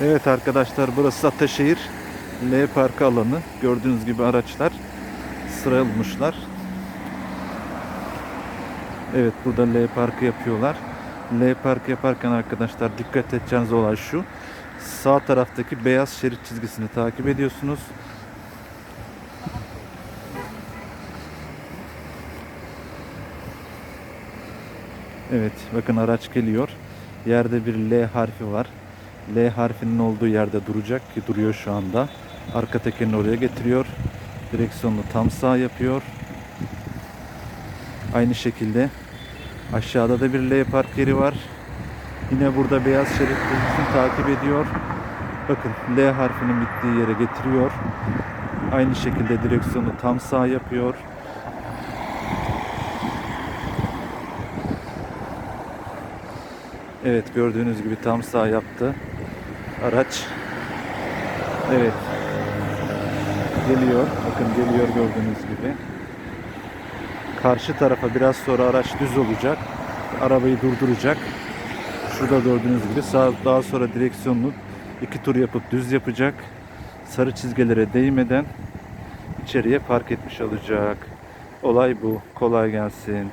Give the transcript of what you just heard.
Evet arkadaşlar burası Ataşehir L parkı alanı. Gördüğünüz gibi araçlar sıralamışlar. Evet burada L parkı yapıyorlar. L parkı yaparken arkadaşlar dikkat edeceğiniz olay şu. Sağ taraftaki beyaz şerit çizgisini takip ediyorsunuz. Evet bakın araç geliyor. Yerde bir L harfi var. L harfinin olduğu yerde duracak ki duruyor şu anda. Arka tekerini oraya getiriyor. Direksiyonunu tam sağ yapıyor. Aynı şekilde aşağıda da bir L park yeri var. Yine burada beyaz şerit çizgisini takip ediyor. Bakın L harfinin bittiği yere getiriyor. Aynı şekilde direksiyonu tam sağ yapıyor. Evet gördüğünüz gibi tam sağ yaptı. Araç. Evet. Geliyor. Bakın geliyor gördüğünüz gibi. Karşı tarafa biraz sonra araç düz olacak. Arabayı durduracak. Şurada gördüğünüz gibi sağ, daha sonra direksiyonunu iki tur yapıp düz yapacak. Sarı çizgilere değmeden içeriye park etmiş olacak. Olay bu. Kolay gelsin.